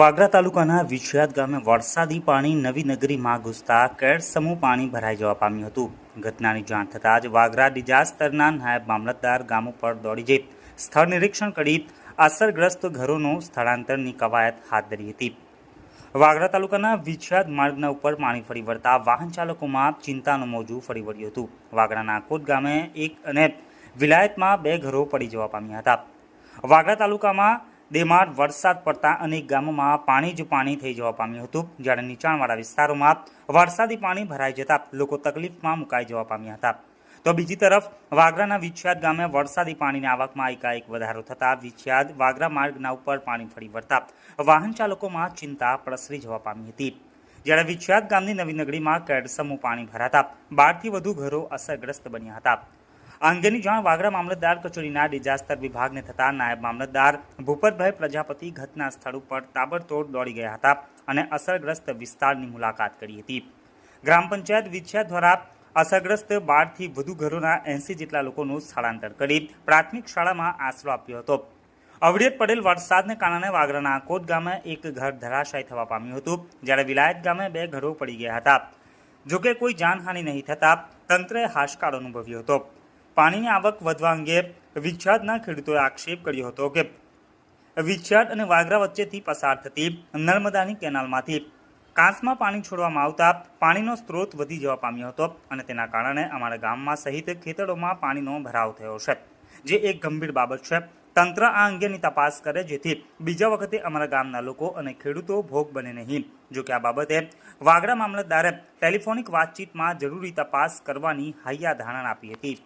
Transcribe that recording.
વાગરા તાલુકાના વિછિયાદ ગામે વરસાદી પાણી નવી નગરીમાં ઘૂસતા કેળ સમૂહ પાણી ભરાઈ જવા પામ્યું હતું. ઘટનાની જાણ થતાં જ વાગરા ડિઝાસ્ટરના નાયબ મામલતદાર ગામ ઉપર દોડી જઈ સ્થળ નિરીક્ષણ કરી અસરગ્રસ્ત ઘરોનું સ્થળાંતરની કવાયત હાથ ધરી હતી. વાગરા તાલુકાના વિછિયાદ માર્ગના ઉપર પાણી ફરી વળતા વાહન ચાલકોમાં ચિંતાનું મોજું ફરી વળ્યું હતું. વાગરાના કોટ ગામે એક અને વિલાયતમાં બે ઘરો પડી જવા પામ્યા હતા. વાગરા તાલુકામાં દેમાર વરસાદ પડતા અનેક ગામોમાં પાણી જ પાણી થઈ જવા પામ્યું હતું. જ્યારે નીચાણવાળા વિસ્તારોમાં વરસાદી પાણી ભરાઈ જતા લોકો તકલીફમાં મુકાઈ જવા પામ્યા હતા. તો બીજી તરફ, વાગરાના વિછિયાદ ગામે વરસાદી પાણીની આવકમાં એકાએક વધારો થતાં વિછિયાદ વાગરા માર્ગના ઉપર પાણી ફરી વળતા વાહન ચાલકોમાં ચિંતા પ્રસરી જવા પામી હતી. જ્યારે વિછિયાદ ગામની નવી નગરીમાં કેડસમું પાણી ભરાતા બારથી વધુ ઘરો અસરગ્રસ્ત બન્યા હતા. આ અંગેની જાણ વાગરા મામલતદાર કચેરીના ડિઝાસ્ટર વિભાગને થતા નાયબ મામલતદાર ભૂપતભાઈ પ્રજાપતિ ઘટના સ્થળ ઉપર તાબડતોડ દોડી ગયા હતા અને અસરગ્રસ્ત વિસ્તારની મુલાકાત કરી હતી. ગ્રામ પંચાયત વિચ્છેદ દ્વારા અસરગ્રસ્ત બારથી વધુ ઘરોના એંસી જેટલા લોકોનું સ્થળાંતર કરી પ્રાથમિક શાળામાં આશરો આપ્યો હતો. અવડિયત પડેલ વરસાદને કારણે વાગરાના કોટ ગામે એક ઘર ધરાશાય થવા પામ્યું હતું, જ્યારે વિલાયત ગામે બે ઘરો પડી ગયા હતા. જોકે કોઈ જાનહાનિ નહીં થતાં તંત્રએ હાશકાર અનુભવ્યો હતો. પાણીની આવક વધવા અંગે વિછાદના ખેડૂતોએ આક્ષેપ કર્યો હતો કે વિછાદ અને વાગરા વચ્ચેથી પસાર થતી નર્મદાની કેનાલમાંથી કાંસમાં પાણી છોડવામાં આવતા પાણીનો સ્ત્રોત વધી જવા પામ્યો હતો અને તેના કારણે અમારા ગામમાં સહિત ખેતરોમાં પાણીનો ભરાવ થયો છે. જે એક ગંભીર બાબત છે. તંત્ર આ અંગેની તપાસ કરે જેથી બીજા વખતે અમારા ગામના લોકો અને ખેડૂતો ભોગ બને નહીં. જો કે આ બાબતે વાગડા મામલતદારે ટેલિફોનિક વાતચીતમાં જરૂરી તપાસ કરવાની હૈયાધારણા આપી હતી.